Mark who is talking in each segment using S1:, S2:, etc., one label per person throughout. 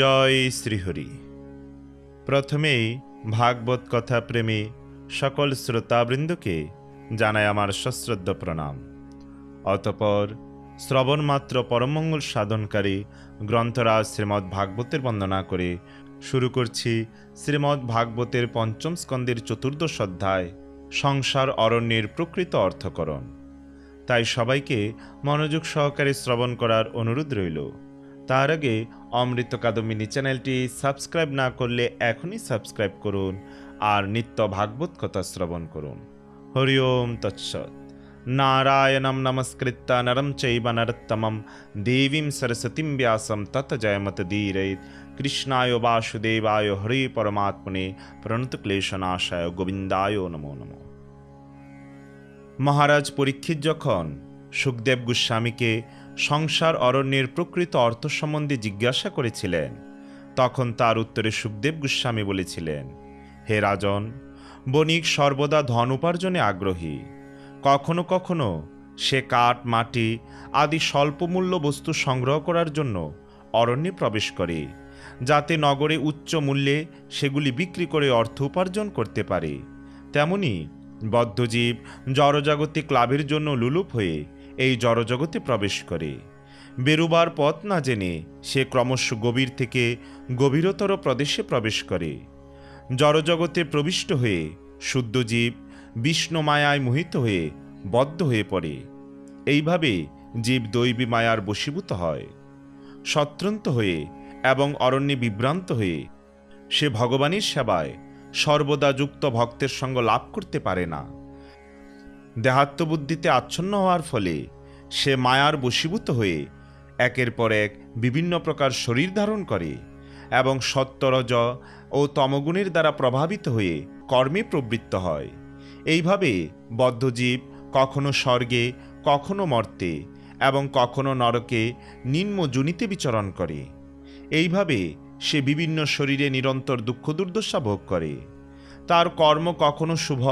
S1: জয় শ্রীহরি প্রথমেই ভাগবত কথা প্রেমী সকল শ্রোতাবৃন্দকে জানায় আমার সশ্রদ্ধ প্রণাম অতপর শ্রবণমাত্র পরমঙ্গল সাধনকারী গ্রন্থরাজ শ্রীমদ্ ভাগবতের বন্দনা করে শুরু করছি শ্রীমদ্ ভাগবতের পঞ্চম স্কন্দের চতুর্দশ অধ্যায় সংসার অরণ্যের প্রকৃত অর্থকরণ তাই সবাইকে মনোযোগ সহকারে শ্রবণ করার অনুরোধ রইল তার আগে অমৃত কাদম্বিনী চ্যানেলটি সাবস্ক্রাইব না করলে এখনই সাবস্ক্রাইব করুন আর নিত্য ভাগবত কথা শ্রবণ করুন হরি ওম তৎসৎ নারায়ণম নমস্কৃত নরম চৈব নরোত্তমম দেবীম সরস্বতীম ব্যাসম তত জয়মত ধীরে কৃষ্ণায় বাসুদেবায় হরি পরমাত্মনে প্রণত ক্লেশনাশায় গোবিন্দায় নমো নম মহারাজ পরীক্ষিত যখন সুখদেব গোস্বামীকে সংসার অরণ্যের প্রকৃত অর্থ সম্বন্ধে জিজ্ঞাসা করেছিলেন তখন তার উত্তরে সুখদেব গোস্বামী বলেছিলেন হে রাজন বণিক সর্বদা ধন উপার্জনে আগ্রহী কখনো কখনো সে কাঠ মাটি আদি স্বল্পমূল্য বস্তু সংগ্রহ করার জন্য অরণ্যে প্রবেশ করে যাতে নগরে উচ্চ মূল্যে সেগুলি বিক্রি করে অর্থ উপার্জন করতে পারে তেমনি বদ্ধজীব জড়জাগতিক লাভের জন্য লুলুপ হয়ে এই জড়জগতে প্রবেশ করে বেরুবার পথ না জেনে সে ক্রমশ গভীর থেকে গভীরতর প্রদেশে প্রবেশ করে জড়জগতে প্রবিষ্ট হয়ে শুদ্ধজীব বিষ্ণু মায়ায় মোহিত হয়ে বদ্ধ হয়ে পড়ে এইভাবে জীব দৈবী মায়ার বশীভূত হয় সত্রন্ত হয়ে এবং অরণ্যে বিভ্রান্ত হয়ে সে ভগবানের সেবায় সর্বদা যুক্ত ভক্তের সঙ্গ লাভ করতে পারে না দেহাত্মবুদ্ধিতে আচ্ছন্ন হওয়ার ফলে সে মায়ার বশীভূত হয়ে একের পর এক বিভিন্ন প্রকার শরীর ধারণ করে এবং সত্তরজ ও তমগুণের দ্বারা প্রভাবিত হয়ে কর্মে প্রবৃত্ত হয় এইভাবে বদ্ধজীব কখনো স্বর্গে কখনো মর্তে এবং কখনো নরকে নিম্ন জুনিতে বিচরণ করে এইভাবে সে বিভিন্ন শরীরে নিরন্তর দুঃখ দুর্দশা ভোগ করে তার কর্ম কখনো শুভ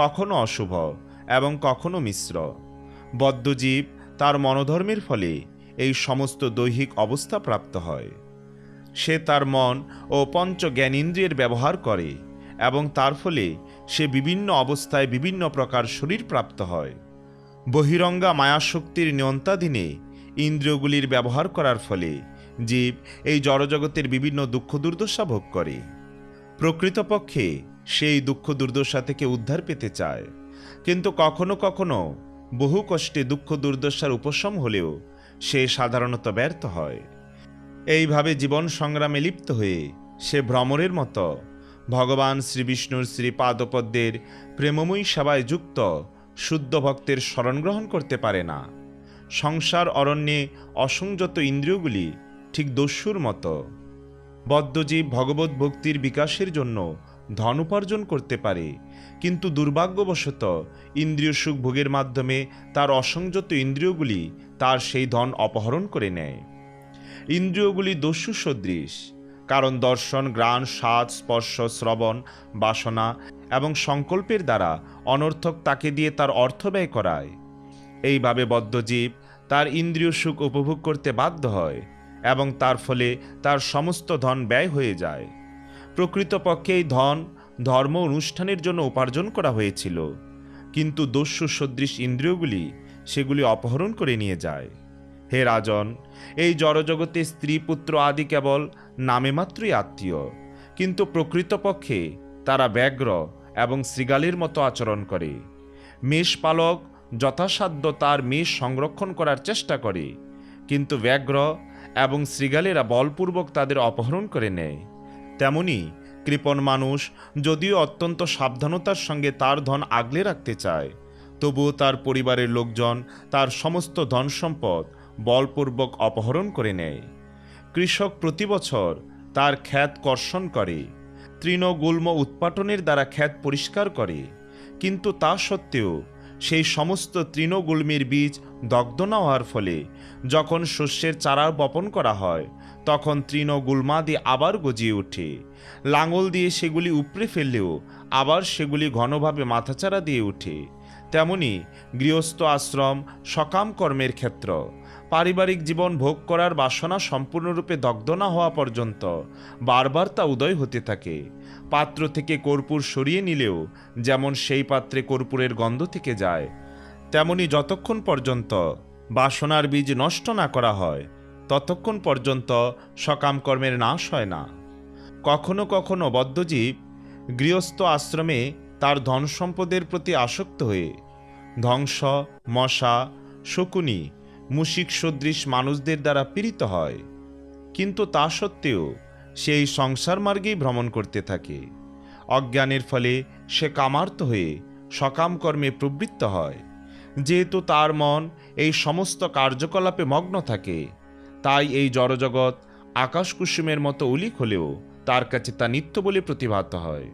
S1: কখনো অশুভ এবং কখনো মিশ্র বদ্ধজীব তার মনোধর্মের ফলে এই সমস্ত দৈহিক অবস্থা প্রাপ্ত হয় সে তার মন ও পঞ্চ জ্ঞানেন্দ্রিয়ের ব্যবহার করে এবং তার ফলে সে বিভিন্ন অবস্থায় বিভিন্ন প্রকার শরীর প্রাপ্ত হয় বহিরঙ্গা মায়াশক্তির নিয়ন্তাধীনে ইন্দ্রিয়গুলির ব্যবহার করার ফলে জীব এই জড়জগতের বিভিন্ন দুঃখ দুর্দশা ভোগ করে প্রকৃতপক্ষে সেই দুঃখ দুর্দশা থেকে উদ্ধার পেতে চায় কিন্তু কখনো কখনো বহু কষ্টে দুঃখ দুর্দশার উপশম হলেও সে সাধারণত ব্যর্থ হয় এইভাবে জীবন সংগ্রামে লিপ্ত হয়ে সে ভ্রমরের মতো ভগবান শ্রীবিষ্ণুর শ্রীপাদপদ্মের প্রেমময়ী সেবায় যুক্ত শুদ্ধ ভক্তের স্মরণ গ্রহণ করতে পারে না সংসার অরণ্যে অসংযত ইন্দ্রিয়গুলি ঠিক দস্যুর মতো বদ্ধজীব ভগবত ভক্তির বিকাশের জন্য ধন উপার্জন করতে পারে কিন্তু দুর্ভাগ্যবশত ইন্দ্রিয় সুখ ভোগের মাধ্যমে তার অসংযত ইন্দ্রিয়গুলি তার সেই ধন অপহরণ করে নেয় ইন্দ্রিয়গুলি দস্যু সদৃশ কারণ দর্শন গ্রাণ স্বাদ স্পর্শ শ্রবণ বাসনা এবং সংকল্পের দ্বারা অনর্থক তাকে দিয়ে তার অর্থ ব্যয় করায় এইভাবে বদ্ধজীব তার ইন্দ্রিয় সুখ উপভোগ করতে বাধ্য হয় এবং তার ফলে তার সমস্ত ধন ব্যয় হয়ে যায় প্রকৃতপক্ষে এই ধন ধর্ম অনুষ্ঠানের জন্য উপার্জন করা হয়েছিল কিন্তু দস্যু সদৃশ ইন্দ্রিয়গুলি সেগুলি অপহরণ করে নিয়ে যায় হে রাজন এই জড়জগতে স্ত্রী পুত্র আদি কেবল নামে মাত্রই আত্মীয় কিন্তু প্রকৃতপক্ষে তারা ব্যাঘ্র এবং শ্রীগালের মতো আচরণ করে মেষপালক যথাসাধ্য তার মেষ সংরক্ষণ করার চেষ্টা করে কিন্তু ব্যাঘ্র এবং শ্রীগালেরা বলপূর্বক তাদের অপহরণ করে নেয় তেমনি কৃপণ মানুষ যদিও অত্যন্ত সাবধানতার সঙ্গে তার ধন আগলে রাখতে চায় তবুও তার পরিবারের লোকজন তার সমস্ত ধন সম্পদ বলপূর্বক অপহরণ করে নেয় কৃষক প্রতি বছর তার খ্যাত কর্ষণ করে তৃণগুল্ম উৎপাটনের দ্বারা খ্যাত পরিষ্কার করে কিন্তু তা সত্ত্বেও সেই সমস্ত তৃণগুলমির বীজ দগ্ধ না হওয়ার ফলে যখন শস্যের চারা বপন করা হয় তখন তৃণগুল্মাদি আবার গজিয়ে ওঠে লাঙল দিয়ে সেগুলি উপড়ে ফেললেও আবার সেগুলি ঘনভাবে মাথাচারা দিয়ে ওঠে তেমনি গৃহস্থ আশ্রম সকাম কর্মের ক্ষেত্র পারিবারিক জীবন ভোগ করার বাসনা সম্পূর্ণরূপে দগ্ধ না হওয়া পর্যন্ত বারবার তা উদয় হতে থাকে পাত্র থেকে কর্পূর সরিয়ে নিলেও যেমন সেই পাত্রে কর্পূরের গন্ধ থেকে যায় তেমনি যতক্ষণ পর্যন্ত বাসনার বীজ নষ্ট না করা হয় ততক্ষণ পর্যন্ত সকাম কর্মের নাশ হয় না কখনো কখনো বদ্ধজীব গৃহস্থ আশ্রমে তার ধন সম্পদের প্রতি আসক্ত হয়ে ধ্বংস মশা শকুনি মুশিক সদৃশ মানুষদের দ্বারা পীড়িত হয় কিন্তু তা সত্ত্বেও সে এই সংসার মার্গেই ভ্রমণ করতে থাকে অজ্ঞানের ফলে সে কামার্ত হয়ে সকাম কর্মে প্রবৃত্ত হয় যেহেতু তার মন এই সমস্ত কার্যকলাপে মগ্ন থাকে তাই এই জড়জগৎ আকাশ কুসুমের মতো উলিক হলেও তার কাছে তা নিত্য বলে প্রতিভাত হয়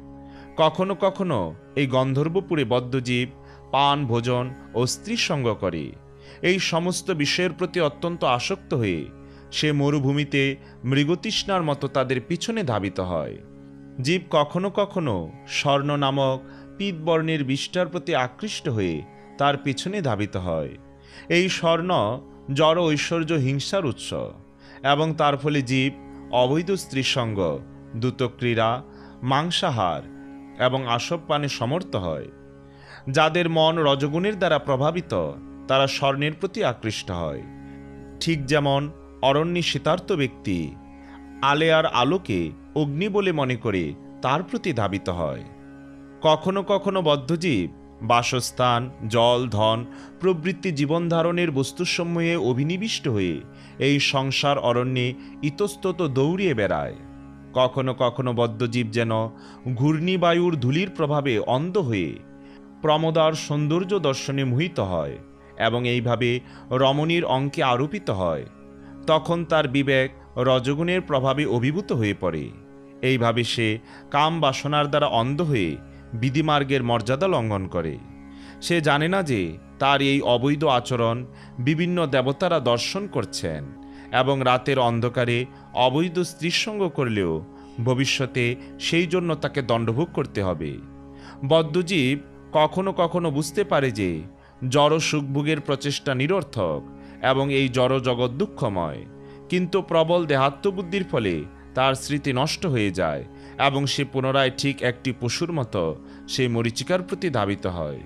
S1: কখনো কখনো এই গন্ধর্বপুরে বদ্ধজীব পান ভোজন ও স্ত্রী সঙ্গ করে এই সমস্ত বিষয়ের প্রতি অত্যন্ত আসক্ত হয়ে সে মরুভূমিতে মৃগতৃষ্ণার মতো তাদের পিছনে ধাবিত হয় জীব কখনো কখনো স্বর্ণ নামক পিতবর্ণের বিষ্টার প্রতি আকৃষ্ট হয়ে তার পিছনে ধাবিত হয় এই স্বর্ণ জড় ঐশ্বর্য হিংসার উৎস এবং তার ফলে জীব অবৈধ স্ত্রীসঙ্গ ক্রীড়া মাংসাহার এবং আসব পানে সমর্থ হয় যাদের মন রজগুণের দ্বারা প্রভাবিত তারা স্বর্ণের প্রতি আকৃষ্ট হয় ঠিক যেমন অরণ্যে শীতার্থ ব্যক্তি আলেয়ার আলোকে অগ্নি বলে মনে করে তার প্রতি ধাবিত হয় কখনো কখনো বদ্ধজীব বাসস্থান জল ধন প্রবৃত্তি জীবনধারণের বস্তুসমূহে অভিনিবিষ্ট হয়ে এই সংসার অরণ্যে ইতস্তত দৌড়িয়ে বেড়ায় কখনো কখনো বদ্ধজীব যেন ঘূর্ণিবায়ুর ধূলির প্রভাবে অন্ধ হয়ে প্রমদার সৌন্দর্য দর্শনে মোহিত হয় এবং এইভাবে রমণীর অঙ্কে আরোপিত হয় তখন তার বিবেক রজগুণের প্রভাবে অভিভূত হয়ে পড়ে এইভাবে সে কাম বাসনার দ্বারা অন্ধ হয়ে বিধিমার্গের মর্যাদা লঙ্ঘন করে সে জানে না যে তার এই অবৈধ আচরণ বিভিন্ন দেবতারা দর্শন করছেন এবং রাতের অন্ধকারে অবৈধ স্ত্রীর সঙ্গ করলেও ভবিষ্যতে সেই জন্য তাকে দণ্ডভোগ করতে হবে বদ্ধজীব কখনো কখনো বুঝতে পারে যে জড় সুখভোগের প্রচেষ্টা নিরর্থক এবং এই জড়জগৎ দুঃখময় কিন্তু প্রবল দেহাত্মবুদ্ধির ফলে তার স্মৃতি নষ্ট হয়ে যায় এবং সে পুনরায় ঠিক একটি পশুর মতো সেই মরিচিকার প্রতি ধাবিত হয়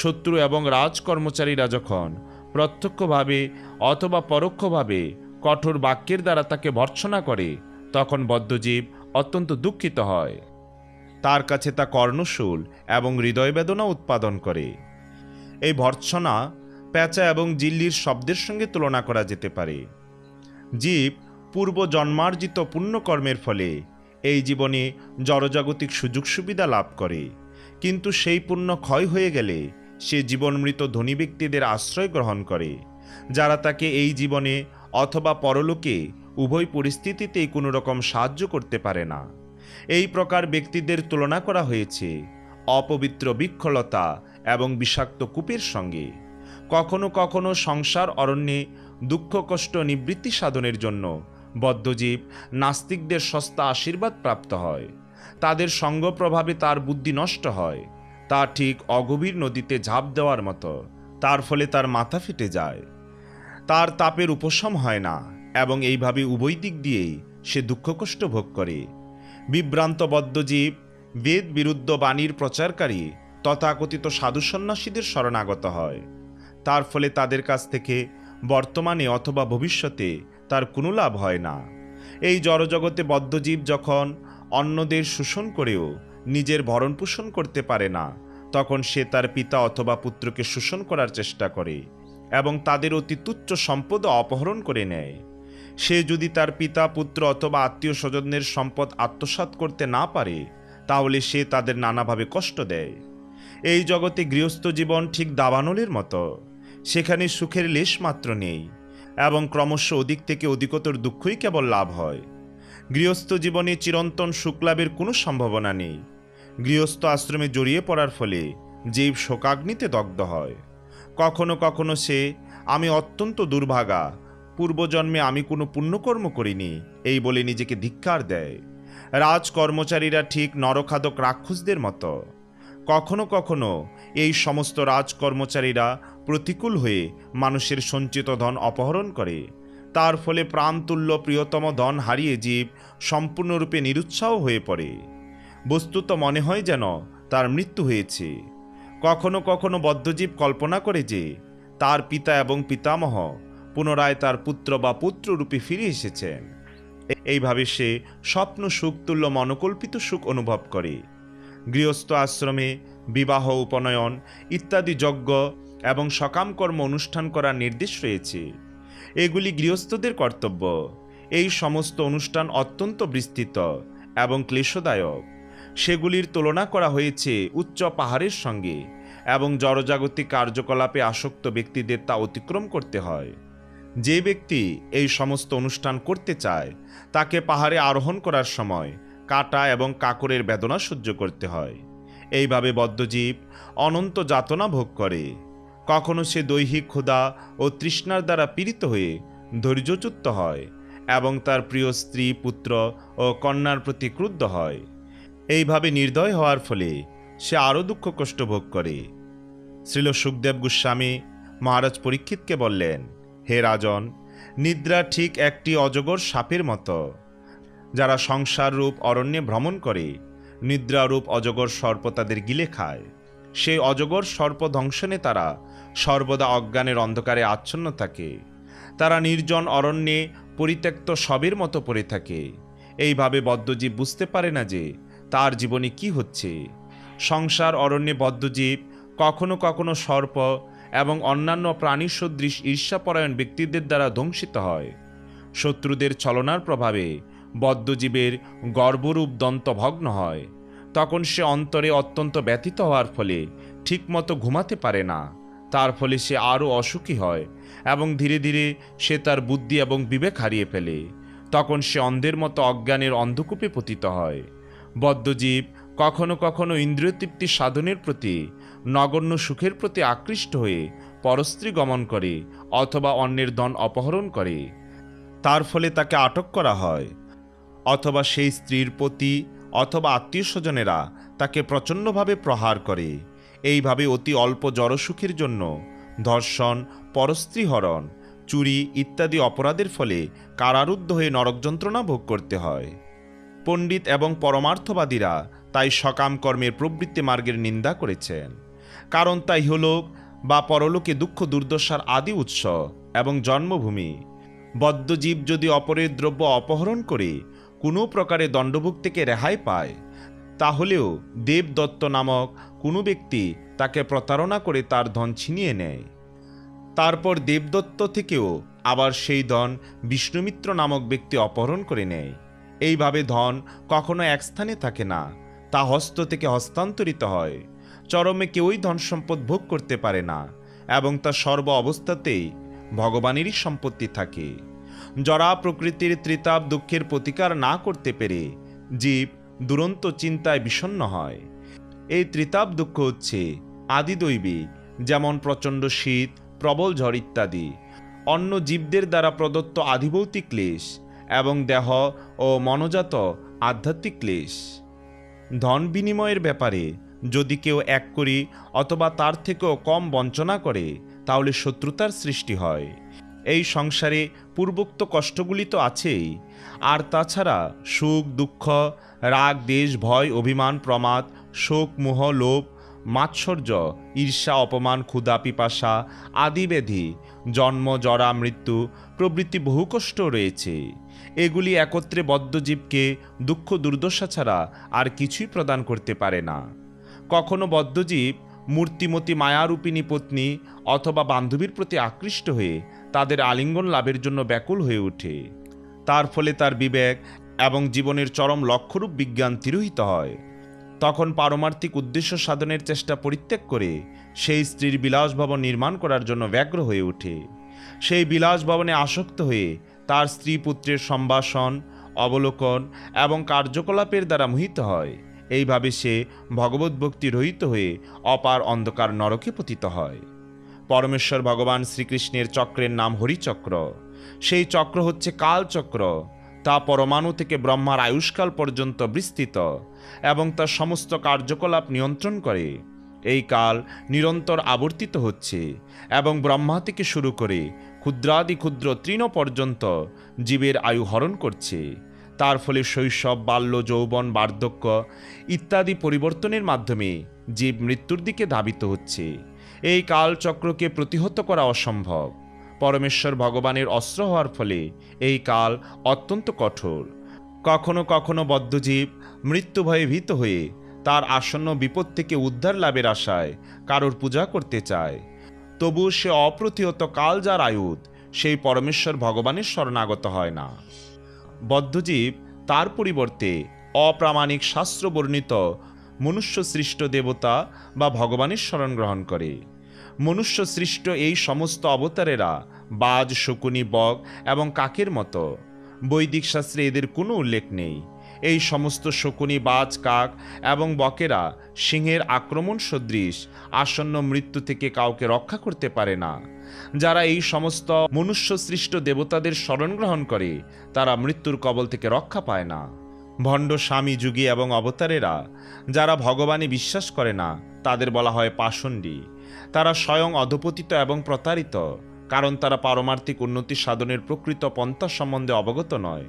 S1: শত্রু এবং রাজকর্মচারীরা যখন প্রত্যক্ষভাবে অথবা পরোক্ষভাবে কঠোর বাক্যের দ্বারা তাকে ভর্ৎসনা করে তখন বদ্ধজীব অত্যন্ত দুঃখিত হয় তার কাছে তা কর্ণশূল এবং হৃদয় বেদনা উৎপাদন করে এই ভর্ৎসনা প্যাঁচা এবং জিল্লির শব্দের সঙ্গে তুলনা করা যেতে পারে জীব পূর্ব জন্মার্জিত পুণ্যকর্মের ফলে এই জীবনে জড়জাগতিক সুযোগ সুবিধা লাভ করে কিন্তু সেই পুণ্য ক্ষয় হয়ে গেলে সে জীবনমৃত ধনী ব্যক্তিদের আশ্রয় গ্রহণ করে যারা তাকে এই জীবনে অথবা পরলোকে উভয় পরিস্থিতিতেই কোনো রকম সাহায্য করতে পারে না এই প্রকার ব্যক্তিদের তুলনা করা হয়েছে অপবিত্র বৃক্ষলতা এবং বিষাক্ত কূপের সঙ্গে কখনো সংসার অরণ্যে দুঃখ কষ্ট নিবৃত্তি সাধনের জন্য বদ্ধজীব নাস্তিকদের সস্তা আশীর্বাদ প্রাপ্ত হয় তাদের সঙ্গ প্রভাবে তার বুদ্ধি নষ্ট হয় তা ঠিক অগভীর নদীতে ঝাঁপ দেওয়ার মতো তার ফলে তার মাথা ফেটে যায় তার তাপের উপশম হয় না এবং এইভাবে উভয় দিক দিয়েই সে দুঃখ কষ্ট ভোগ করে বিভ্রান্ত বদ্ধজীব বেদ বিরুদ্ধ বাণীর প্রচারকারী তথাকথিত সাধু সন্ন্যাসীদের শরণাগত হয় তার ফলে তাদের কাছ থেকে বর্তমানে অথবা ভবিষ্যতে তার কোনো লাভ হয় না এই জড়জগতে বদ্ধজীব যখন অন্যদের শোষণ করেও নিজের ভরণ পোষণ করতে পারে না তখন সে তার পিতা অথবা পুত্রকে শোষণ করার চেষ্টা করে এবং তাদের অতি তুচ্ছ সম্পদ অপহরণ করে নেয় সে যদি তার পিতা পুত্র অথবা আত্মীয় স্বজনের সম্পদ আত্মসাত করতে না পারে তাহলে সে তাদের নানাভাবে কষ্ট দেয় এই জগতে গৃহস্থ জীবন ঠিক দাবানলের মতো সেখানে সুখের লেশ মাত্র নেই এবং ক্রমশ অধিক থেকে অধিকতর দুঃখই কেবল লাভ হয় গৃহস্থ জীবনে চিরন্তন লাভের কোনো সম্ভাবনা নেই গৃহস্থ আশ্রমে জড়িয়ে পড়ার ফলে জীব শোকাগ্নিতে দগ্ধ হয় কখনো কখনো সে আমি অত্যন্ত দুর্ভাগা পূর্বজন্মে আমি কোনো পুণ্যকর্ম করিনি এই বলে নিজেকে ধিক্কার দেয় রাজ কর্মচারীরা ঠিক নরখাদক রাক্ষসদের মতো কখনো কখনো এই সমস্ত রাজকর্মচারীরা প্রতিকূল হয়ে মানুষের সঞ্চিত ধন অপহরণ করে তার ফলে প্রাণতুল্য প্রিয়তম ধন হারিয়ে জীব সম্পূর্ণরূপে নিরুৎসাহ হয়ে পড়ে বস্তুত মনে হয় যেন তার মৃত্যু হয়েছে কখনো কখনো বদ্ধজীব কল্পনা করে যে তার পিতা এবং পিতামহ পুনরায় তার পুত্র বা পুত্ররূপে ফিরে এসেছেন এইভাবে সে স্বপ্ন সুখতুল্য মনকল্পিত সুখ অনুভব করে গৃহস্থ আশ্রমে বিবাহ উপনয়ন ইত্যাদি যজ্ঞ এবং সকাম কর্ম অনুষ্ঠান করার নির্দেশ রয়েছে এগুলি গৃহস্থদের কর্তব্য এই সমস্ত অনুষ্ঠান অত্যন্ত বিস্তৃত এবং ক্লেশদায়ক সেগুলির তুলনা করা হয়েছে উচ্চ পাহাড়ের সঙ্গে এবং জড়জাগতিক কার্যকলাপে আসক্ত ব্যক্তিদের তা অতিক্রম করতে হয় যে ব্যক্তি এই সমস্ত অনুষ্ঠান করতে চায় তাকে পাহাড়ে আরোহণ করার সময় কাটা এবং কাকরের বেদনা সহ্য করতে হয় এইভাবে বদ্ধজীব অনন্ত যাতনা ভোগ করে কখনো সে দৈহিক ক্ষুধা ও তৃষ্ণার দ্বারা পীড়িত হয়ে ধৈর্যচ্যুত হয় এবং তার প্রিয় স্ত্রী পুত্র ও কন্যার প্রতি ক্রুদ্ধ হয় এইভাবে নির্দয় হওয়ার ফলে সে আরও দুঃখ কষ্ট ভোগ করে শ্রীল সুখদেব গোস্বামী মহারাজ পরীক্ষিতকে বললেন হে রাজন নিদ্রা ঠিক একটি অজগর সাপের মতো যারা সংসার রূপ অরণ্যে ভ্রমণ করে নিদ্রারূপ অজগর সর্প তাদের গিলে খায় সেই অজগর সর্প ধ্বংসনে তারা সর্বদা অজ্ঞানের অন্ধকারে আচ্ছন্ন থাকে তারা নির্জন অরণ্যে পরিত্যক্ত সবের মতো পড়ে থাকে এইভাবে বদ্ধজীব বুঝতে পারে না যে তার জীবনে কি হচ্ছে সংসার অরণ্যে বদ্ধজীব কখনো কখনো সর্প এবং অন্যান্য প্রাণী সদৃশ ঈর্ষাপরায়ণ ব্যক্তিদের দ্বারা ধ্বংসিত হয় শত্রুদের ছলনার প্রভাবে বদ্ধজীবের গর্বরূপ দন্ত ভগ্ন হয় তখন সে অন্তরে অত্যন্ত ব্যথিত হওয়ার ফলে ঠিকমতো ঘুমাতে পারে না তার ফলে সে আরও অসুখী হয় এবং ধীরে ধীরে সে তার বুদ্ধি এবং বিবেক হারিয়ে ফেলে তখন সে অন্ধের মতো অজ্ঞানের অন্ধকূপে পতিত হয় বদ্ধজীব কখনো কখনো ইন্দ্রিয়তৃপ্তি সাধনের প্রতি নগণ্য সুখের প্রতি আকৃষ্ট হয়ে পরস্ত্রী গমন করে অথবা অন্যের দন অপহরণ করে তার ফলে তাকে আটক করা হয় অথবা সেই স্ত্রীর প্রতি অথবা আত্মীয় স্বজনেরা তাকে প্রচণ্ডভাবে প্রহার করে এইভাবে অতি অল্প জড়সুখের জন্য ধর্ষণ পরস্ত্রীহরণ চুরি ইত্যাদি অপরাধের ফলে কারারুদ্ধ হয়ে নরক যন্ত্রণা ভোগ করতে হয় পণ্ডিত এবং পরমার্থবাদীরা তাই সকাম কর্মের প্রবৃত্তি মার্গের নিন্দা করেছেন কারণ তাই হলোক বা পরলোকে দুঃখ দুর্দশার আদি উৎস এবং জন্মভূমি বদ্ধজীব যদি অপরের দ্রব্য অপহরণ করে কোনো প্রকারে দণ্ডভোগ থেকে রেহাই পায় তাহলেও দেবদত্ত নামক কোনো ব্যক্তি তাকে প্রতারণা করে তার ধন ছিনিয়ে নেয় তারপর দেবদত্ত থেকেও আবার সেই ধন বিষ্ণুমিত্র নামক ব্যক্তি অপহরণ করে নেয় এইভাবে ধন কখনো এক স্থানে থাকে না তা হস্ত থেকে হস্তান্তরিত হয় চরমে কেউই ধন সম্পদ ভোগ করতে পারে না এবং তা সর্ব অবস্থাতেই ভগবানেরই সম্পত্তি থাকে জরা প্রকৃতির ত্রিতাপ দুঃখের প্রতিকার না করতে পেরে জীব দুরন্ত চিন্তায় বিষণ্ন হয় এই ত্রিতাপ দুঃখ হচ্ছে আদিদৈবিক যেমন প্রচণ্ড শীত প্রবল ঝড় ইত্যাদি অন্য জীবদের দ্বারা প্রদত্ত আধিভৌতিক ক্লেশ এবং দেহ ও মনোজাত আধ্যাত্মিক ক্লেশ ধন বিনিময়ের ব্যাপারে যদি কেউ এক করি অথবা তার থেকেও কম বঞ্চনা করে তাহলে শত্রুতার সৃষ্টি হয় এই সংসারে পূর্বোক্ত কষ্টগুলি তো আছেই আর তাছাড়া সুখ দুঃখ রাগ দেশ ভয় অভিমান প্রমাদ শোক মোহ লোভ মাৎসর্য ঈর্ষা অপমান ক্ষুদা পিপাসা আদি বেধি জন্ম জরা মৃত্যু প্রবৃত্তি বহু কষ্ট রয়েছে এগুলি একত্রে বদ্ধজীবকে দুঃখ দুর্দশা ছাড়া আর কিছুই প্রদান করতে পারে না কখনো বদ্ধজীব মূর্তিমতী মায়ারূপিণী পত্নী অথবা বান্ধবীর প্রতি আকৃষ্ট হয়ে তাদের আলিঙ্গন লাভের জন্য ব্যাকুল হয়ে ওঠে তার ফলে তার বিবেক এবং জীবনের চরম লক্ষ্যরূপ বিজ্ঞান তিরোহিত হয় তখন পারমার্থিক উদ্দেশ্য সাধনের চেষ্টা পরিত্যাগ করে সেই স্ত্রীর বিলাস ভবন নির্মাণ করার জন্য ব্যগ্র হয়ে ওঠে সেই বিলাস ভবনে আসক্ত হয়ে তার স্ত্রী পুত্রের সম্ভাষণ অবলোকন এবং কার্যকলাপের দ্বারা মোহিত হয় এইভাবে সে ভগবত ভক্তি রহিত হয়ে অপার অন্ধকার নরকে পতিত হয় পরমেশ্বর ভগবান শ্রীকৃষ্ণের চক্রের নাম হরিচক্র সেই চক্র হচ্ছে কালচক্র তা পরমাণু থেকে ব্রহ্মার আয়ুষ্কাল পর্যন্ত বিস্তৃত এবং তার সমস্ত কার্যকলাপ নিয়ন্ত্রণ করে এই কাল নিরন্তর আবর্তিত হচ্ছে এবং ব্রহ্মা থেকে শুরু করে ক্ষুদ্রাদি ক্ষুদ্র তৃণ পর্যন্ত জীবের আয়ু হরণ করছে তার ফলে শৈশব বাল্য যৌবন বার্ধক্য ইত্যাদি পরিবর্তনের মাধ্যমে জীব মৃত্যুর দিকে ধাবিত হচ্ছে এই কালচক্রকে প্রতিহত করা অসম্ভব পরমেশ্বর ভগবানের অস্ত্র হওয়ার ফলে এই কাল অত্যন্ত কঠোর কখনো কখনো বদ্ধজীব মৃত্যু ভয়ে ভীত হয়ে তার আসন্ন বিপদ থেকে উদ্ধার লাভের আশায় কারোর পূজা করতে চায় তবু সে অপ্রতিহত কাল যার আয়ুধ সেই পরমেশ্বর ভগবানের শরণাগত হয় না বদ্ধজীব তার পরিবর্তে অপ্রামাণিক শাস্ত্র বর্ণিত মনুষ্য সৃষ্ট দেবতা বা ভগবানের শরণ গ্রহণ করে মনুষ্য সৃষ্ট এই সমস্ত অবতারেরা বাজ শকুনি বক এবং কাকের মতো বৈদিক শাস্ত্রে এদের কোনো উল্লেখ নেই এই সমস্ত শকুনি বাজ কাক এবং বকেরা সিংহের আক্রমণ সদৃশ আসন্ন মৃত্যু থেকে কাউকে রক্ষা করতে পারে না যারা এই সমস্ত মনুষ্য সৃষ্ট দেবতাদের স্মরণ গ্রহণ করে তারা মৃত্যুর কবল থেকে রক্ষা পায় না ভণ্ড স্বামী যুগী এবং অবতারেরা যারা ভগবানে বিশ্বাস করে না তাদের বলা হয় পাষণ্ডী তারা স্বয়ং অধপতিত এবং প্রতারিত কারণ তারা পারমার্থিক উন্নতি সাধনের প্রকৃত পন্থা সম্বন্ধে অবগত নয়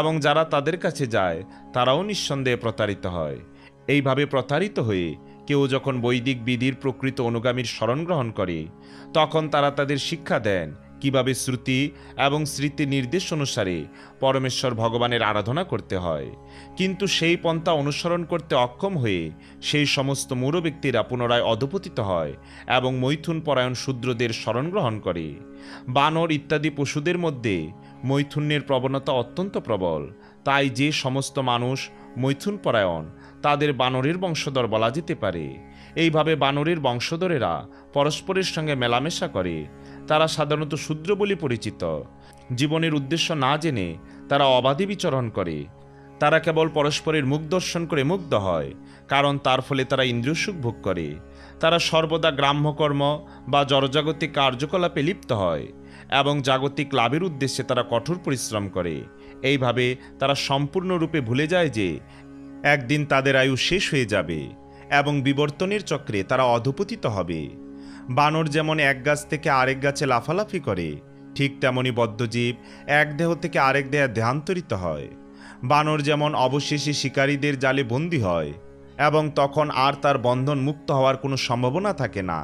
S1: এবং যারা তাদের কাছে যায় তারাও নিঃসন্দেহে প্রতারিত হয় এইভাবে প্রতারিত হয়ে কেউ যখন বৈদিক বিধির প্রকৃত অনুগামীর স্মরণ গ্রহণ করে তখন তারা তাদের শিক্ষা দেন কিভাবে শ্রুতি এবং স্মৃতি নির্দেশ অনুসারে পরমেশ্বর ভগবানের আরাধনা করতে হয় কিন্তু সেই পন্থা অনুসরণ করতে অক্ষম হয়ে সেই সমস্ত মূর ব্যক্তিরা পুনরায় অধপতিত হয় এবং মৈথুন পরায়ণ শূদ্রদের স্মরণ গ্রহণ করে বানর ইত্যাদি পশুদের মধ্যে মৈথুন্যের প্রবণতা অত্যন্ত প্রবল তাই যে সমস্ত মানুষ মৈথুন পরায়ণ তাদের বানরের বংশধর বলা যেতে পারে এইভাবে বানরের বংশধরেরা পরস্পরের সঙ্গে মেলামেশা করে তারা সাধারণত শূদ্র বলে পরিচিত জীবনের উদ্দেশ্য না জেনে তারা অবাধে বিচরণ করে তারা কেবল পরস্পরের মুখ দর্শন করে মুগ্ধ হয় কারণ তার ফলে তারা ইন্দ্রিয়সুখ ভোগ করে তারা সর্বদা গ্রাম্যকর্ম বা জড়জাগতিক কার্যকলাপে লিপ্ত হয় এবং জাগতিক লাভের উদ্দেশ্যে তারা কঠোর পরিশ্রম করে এইভাবে তারা সম্পূর্ণরূপে ভুলে যায় যে একদিন তাদের আয়ু শেষ হয়ে যাবে এবং বিবর্তনের চক্রে তারা অধপতিত হবে বানর যেমন এক গাছ থেকে আরেক গাছে লাফালাফি করে ঠিক তেমনই বদ্ধজীব এক দেহ থেকে আরেক দেহে ধ্যান্তরিত হয় বানর যেমন অবশেষে শিকারীদের জালে বন্দী হয় এবং তখন আর তার বন্ধন মুক্ত হওয়ার কোনো সম্ভাবনা থাকে না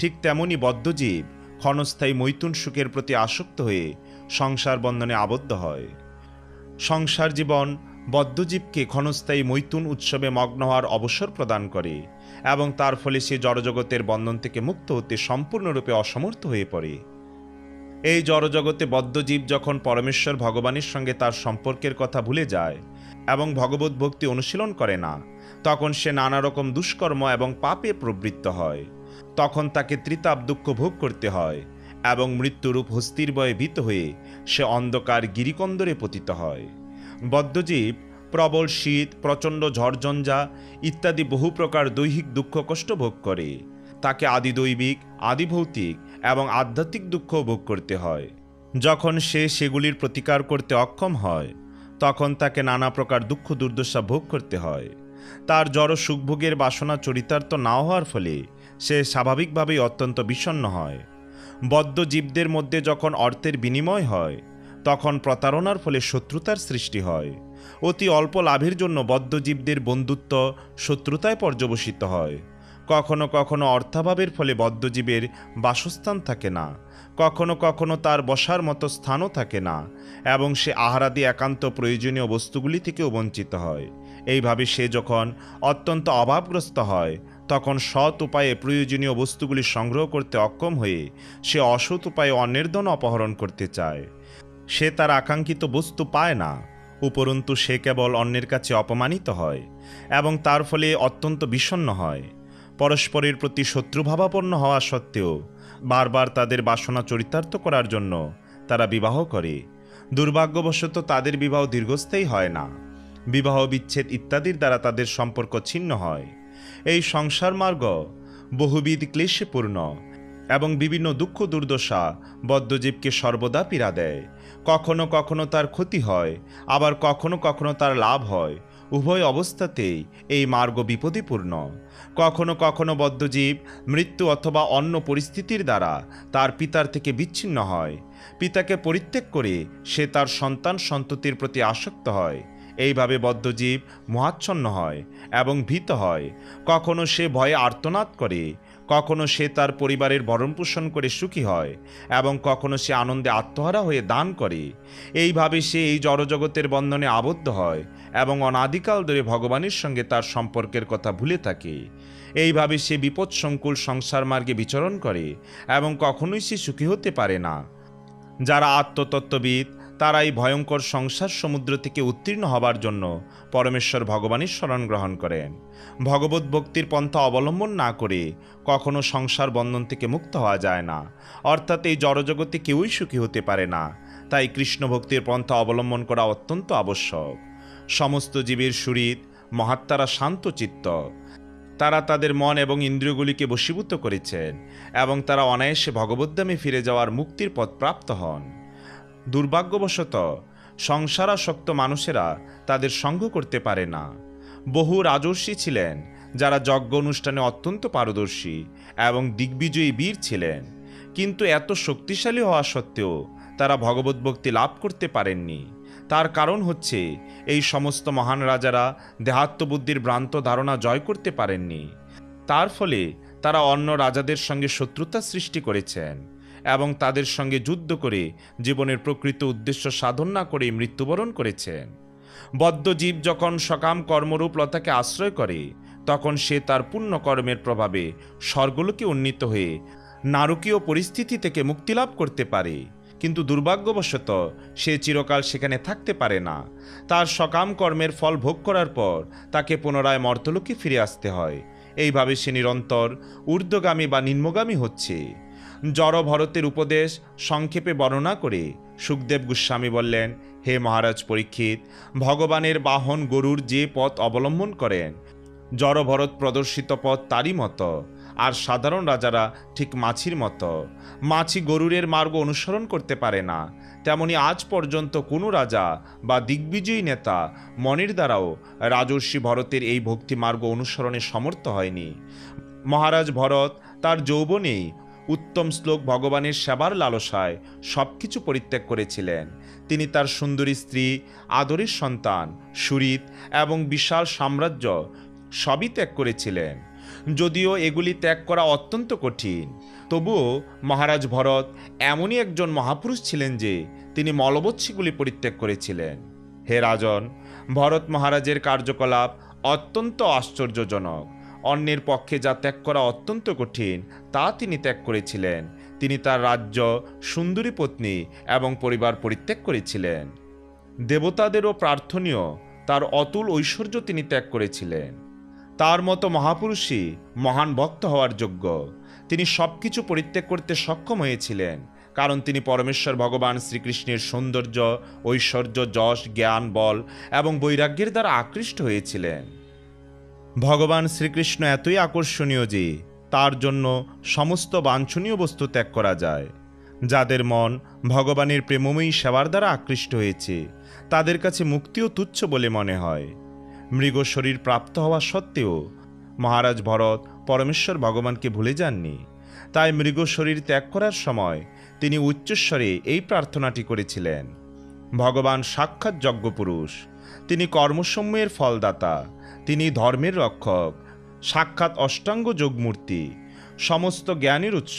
S1: ঠিক তেমনই বদ্ধজীব ক্ষণস্থায়ী মৈথুন সুখের প্রতি আসক্ত হয়ে সংসার বন্ধনে আবদ্ধ হয় সংসার জীবন বদ্যজীবকে ক্ষণস্থায়ী মৈতুন উৎসবে মগ্ন হওয়ার অবসর প্রদান করে এবং তার ফলে সে জড়জগতের বন্ধন থেকে মুক্ত হতে সম্পূর্ণরূপে অসমর্থ হয়ে পড়ে এই জড়জগতে বদ্যজীব যখন পরমেশ্বর ভগবানের সঙ্গে তার সম্পর্কের কথা ভুলে যায় এবং ভগবত ভক্তি অনুশীলন করে না তখন সে নানা রকম দুষ্কর্ম এবং পাপে প্রবৃত্ত হয় তখন তাকে ত্রিতাপ দুঃখ ভোগ করতে হয় এবং মৃত্যুরূপ হস্তির বয়ে ভীত হয়ে সে অন্ধকার গিরিকন্দরে পতিত হয় বদ্ধজীব প্রবল শীত প্রচণ্ড ঝড়ঝঞ্ঝা ইত্যাদি বহু প্রকার দৈহিক দুঃখ কষ্ট ভোগ করে তাকে আদি দৈবিক আদিভৌতিক এবং আধ্যাত্মিক দুঃখ ভোগ করতে হয় যখন সে সেগুলির প্রতিকার করতে অক্ষম হয় তখন তাকে নানা প্রকার দুঃখ দুর্দশা ভোগ করতে হয় তার জড় সুখভোগের বাসনা চরিতার্থ না হওয়ার ফলে সে স্বাভাবিকভাবেই অত্যন্ত বিষণ্ন হয় বদ্ধ জীবদের মধ্যে যখন অর্থের বিনিময় হয় তখন প্রতারণার ফলে শত্রুতার সৃষ্টি হয় অতি অল্প লাভের জন্য বদ্ধজীবদের বন্ধুত্ব শত্রুতায় পর্যবসিত হয় কখনো কখনো অর্থাভাবের ফলে বদ্ধজীবের বাসস্থান থাকে না কখনো কখনো তার বসার মতো স্থানও থাকে না এবং সে আহারাদি একান্ত প্রয়োজনীয় বস্তুগুলি থেকেও বঞ্চিত হয় এইভাবে সে যখন অত্যন্ত অভাবগ্রস্ত হয় তখন সৎ উপায়ে প্রয়োজনীয় বস্তুগুলি সংগ্রহ করতে অক্ষম হয়ে সে অসৎ উপায়ে অন্যের অপহরণ করতে চায় সে তার আকাঙ্ক্ষিত বস্তু পায় না উপরন্তু সে কেবল অন্যের কাছে অপমানিত হয় এবং তার ফলে অত্যন্ত বিষণ্ন হয় পরস্পরের প্রতি শত্রুভাবাপন্ন হওয়া সত্ত্বেও বারবার তাদের বাসনা চরিতার্থ করার জন্য তারা বিবাহ করে দুর্ভাগ্যবশত তাদের বিবাহ দীর্ঘস্থায়ী হয় না বিবাহ বিচ্ছেদ ইত্যাদির দ্বারা তাদের সম্পর্ক ছিন্ন হয় এই সংসার মার্গ বহুবিধ ক্লেশপূর্ণ এবং বিভিন্ন দুঃখ দুর্দশা বদ্ধজীবকে সর্বদা পীড়া দেয় কখনো কখনো তার ক্ষতি হয় আবার কখনো কখনো তার লাভ হয় উভয় অবস্থাতেই এই মার্গ বিপদীপূর্ণ কখনো কখনো বদ্ধজীব মৃত্যু অথবা অন্য পরিস্থিতির দ্বারা তার পিতার থেকে বিচ্ছিন্ন হয় পিতাকে পরিত্যাগ করে সে তার সন্তান সন্ততির প্রতি আসক্ত হয় এইভাবে বদ্ধজীব মহাচ্ছন্ন হয় এবং ভীত হয় কখনো সে ভয়ে আর্তনাদ করে কখনো সে তার পরিবারের ভরণপোষণ করে সুখী হয় এবং কখনো সে আনন্দে আত্মহারা হয়ে দান করে এইভাবে সে এই জড়জগতের বন্ধনে আবদ্ধ হয় এবং অনাদিকাল ধরে ভগবানের সঙ্গে তার সম্পর্কের কথা ভুলে থাকে এইভাবে সে বিপদসংকুল সংসার মার্গে বিচরণ করে এবং কখনোই সে সুখী হতে পারে না যারা আত্মতত্ত্ববিদ তারা এই ভয়ঙ্কর সংসার সমুদ্র থেকে উত্তীর্ণ হবার জন্য পরমেশ্বর ভগবানের স্মরণ গ্রহণ করেন ভগবত ভক্তির পন্থা অবলম্বন না করে কখনো সংসার বন্ধন থেকে মুক্ত হওয়া যায় না অর্থাৎ এই জড়জগতে কেউই সুখী হতে পারে না তাই কৃষ্ণ ভক্তির পন্থা অবলম্বন করা অত্যন্ত আবশ্যক সমস্ত জীবের সুরিত মহাত্মারা শান্ত চিত্ত তারা তাদের মন এবং ইন্দ্রিয়গুলিকে বশীভূত করেছেন এবং তারা অনায়াসে ভগবদ্যামে ফিরে যাওয়ার মুক্তির পথ প্রাপ্ত হন দুর্ভাগ্যবশত সংসারাসক্ত মানুষেরা তাদের সঙ্গ করতে পারে না বহু রাজর্ষী ছিলেন যারা যজ্ঞ অনুষ্ঠানে অত্যন্ত পারদর্শী এবং দিগ্বিজয়ী বীর ছিলেন কিন্তু এত শক্তিশালী হওয়া সত্ত্বেও তারা ভগবত ভক্তি লাভ করতে পারেননি তার কারণ হচ্ছে এই সমস্ত মহান রাজারা দেহাত্মবুদ্ধির ভ্রান্ত ধারণা জয় করতে পারেননি তার ফলে তারা অন্য রাজাদের সঙ্গে শত্রুতা সৃষ্টি করেছেন এবং তাদের সঙ্গে যুদ্ধ করে জীবনের প্রকৃত উদ্দেশ্য সাধন না করে মৃত্যুবরণ করেছেন বদ্ধজীব যখন সকাম কর্মরূপ লতাকে আশ্রয় করে তখন সে তার পুণ্যকর্মের প্রভাবে স্বর্গলোকে উন্নীত হয়ে নারকীয় পরিস্থিতি থেকে মুক্তিলাভ করতে পারে কিন্তু দুর্ভাগ্যবশত সে চিরকাল সেখানে থাকতে পারে না তার সকাম কর্মের ফল ভোগ করার পর তাকে পুনরায় মর্তলোকে ফিরে আসতে হয় এইভাবে সে নিরন্তর ঊর্ধ্বগামী বা নিম্নগামী হচ্ছে জড়ভরতের উপদেশ সংক্ষেপে বর্ণনা করে সুখদেব গোস্বামী বললেন হে মহারাজ পরীক্ষিত ভগবানের বাহন গরুর যে পথ অবলম্বন করেন জড়ভরত প্রদর্শিত পথ তারই মতো আর সাধারণ রাজারা ঠিক মাছির মতো মাছি গরুরের মার্গ অনুসরণ করতে পারে না তেমনি আজ পর্যন্ত কোনো রাজা বা দিগ্বিজয়ী নেতা মনির দ্বারাও রাজর্ষি ভরতের এই ভক্তি মার্গ অনুসরণে সমর্থ হয়নি মহারাজ ভরত তার যৌবনেই উত্তম শ্লোক ভগবানের সেবার লালসায় সব কিছু পরিত্যাগ করেছিলেন তিনি তার সুন্দরী স্ত্রী আদরের সন্তান সুরিত এবং বিশাল সাম্রাজ্য সবই ত্যাগ করেছিলেন যদিও এগুলি ত্যাগ করা অত্যন্ত কঠিন তবুও মহারাজ ভরত এমনই একজন মহাপুরুষ ছিলেন যে তিনি মলবচ্ছিগুলি পরিত্যাগ করেছিলেন হে রাজন ভরত মহারাজের কার্যকলাপ অত্যন্ত আশ্চর্যজনক অন্যের পক্ষে যা ত্যাগ করা অত্যন্ত কঠিন তা তিনি ত্যাগ করেছিলেন তিনি তার রাজ্য সুন্দরী পত্নী এবং পরিবার পরিত্যাগ করেছিলেন দেবতাদেরও প্রার্থনীয় তার অতুল ঐশ্বর্য তিনি ত্যাগ করেছিলেন তার মতো মহাপুরুষই মহান ভক্ত হওয়ার যোগ্য তিনি সব কিছু পরিত্যাগ করতে সক্ষম হয়েছিলেন কারণ তিনি পরমেশ্বর ভগবান শ্রীকৃষ্ণের সৌন্দর্য ঐশ্বর্য যশ জ্ঞান বল এবং বৈরাগ্যের দ্বারা আকৃষ্ট হয়েছিলেন ভগবান শ্রীকৃষ্ণ এতই আকর্ষণীয় যে তার জন্য সমস্ত বাঞ্ছনীয় বস্তু ত্যাগ করা যায় যাদের মন ভগবানের প্রেমময়ী সেবার দ্বারা আকৃষ্ট হয়েছে তাদের কাছে মুক্তিও তুচ্ছ বলে মনে হয় মৃগ শরীর প্রাপ্ত হওয়া সত্ত্বেও মহারাজ ভরত পরমেশ্বর ভগবানকে ভুলে যাননি তাই মৃগ শরীর ত্যাগ করার সময় তিনি উচ্চস্বরে এই প্রার্থনাটি করেছিলেন ভগবান সাক্ষাৎ যজ্ঞপুরুষ তিনি কর্মসমূহের ফলদাতা তিনি ধর্মের রক্ষক সাক্ষাৎ অষ্টাঙ্গ যোগমূর্তি সমস্ত জ্ঞানের উৎস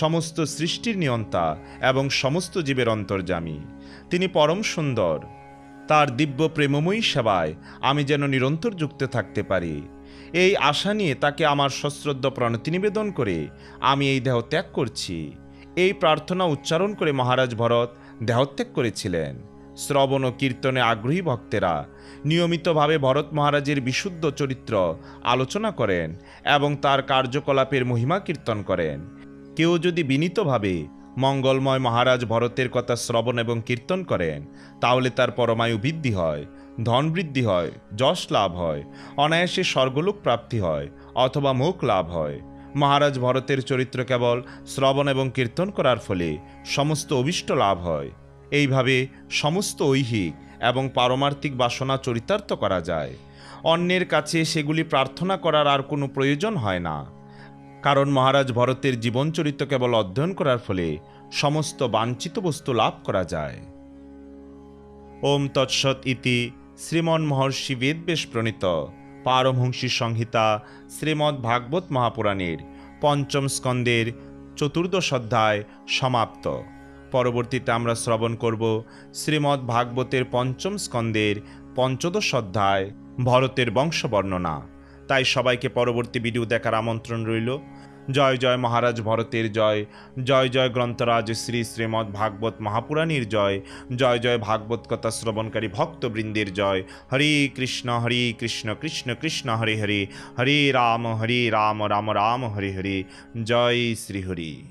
S1: সমস্ত সৃষ্টির নিয়ন্তা এবং সমস্ত জীবের অন্তর্জামী তিনি পরম সুন্দর তার দিব্য প্রেমময়ী সেবায় আমি যেন নিরন্তর যুক্ত থাকতে পারি এই আশা নিয়ে তাকে আমার সশ্রদ্ধ প্রণতি নিবেদন করে আমি এই দেহ ত্যাগ করছি এই প্রার্থনা উচ্চারণ করে মহারাজ ভরত দেহত্যাগ করেছিলেন শ্রবণ ও কীর্তনে আগ্রহী ভক্তেরা নিয়মিতভাবে ভরত মহারাজের বিশুদ্ধ চরিত্র আলোচনা করেন এবং তার কার্যকলাপের মহিমা কীর্তন করেন কেউ যদি বিনীতভাবে মঙ্গলময় মহারাজ ভরতের কথা শ্রবণ এবং কীর্তন করেন তাহলে তার পরমায়ু বৃদ্ধি হয় ধন বৃদ্ধি হয় যশ লাভ হয় অনায়াসে স্বর্গলোক প্রাপ্তি হয় অথবা মুখ লাভ হয় মহারাজ ভরতের চরিত্র কেবল শ্রবণ এবং কীর্তন করার ফলে সমস্ত অভিষ্ট লাভ হয় এইভাবে সমস্ত ঐহিক এবং পারমার্থিক বাসনা চরিতার্থ করা যায় অন্যের কাছে সেগুলি প্রার্থনা করার আর কোনো প্রয়োজন হয় না কারণ মহারাজ ভরতের জীবনচরিত্র কেবল অধ্যয়ন করার ফলে সমস্ত বাঞ্ছিত বস্তু লাভ করা যায় ওম তৎসৎ ইতি শ্রীমন মহর্ষি বেদবেশ প্রণীত পারমহংসী সংহিতা শ্রীমদ্ ভাগবত মহাপুরাণের পঞ্চম স্কন্দের চতুর্দশ অধ্যায় সমাপ্ত পরবর্তীতে আমরা শ্রবণ করব শ্রীমৎ ভাগবতের পঞ্চম স্কন্দের পঞ্চদশ অধ্যায় ভরতের বংশবর্ণনা তাই সবাইকে পরবর্তী ভিডিও দেখার আমন্ত্রণ রইল জয় জয় মহারাজ ভরতের জয় জয় জয় গ্রন্থরাজ শ্রী শ্রীমৎ ভাগবত মহাপুরাণীর জয় জয় জয় ভাগবত কথা শ্রবণকারী ভক্তবৃন্দের জয় হরে কৃষ্ণ হরে কৃষ্ণ কৃষ্ণ কৃষ্ণ হরে হরে হরে রাম হরে রাম রাম রাম হরে হরে জয় শ্রী হরি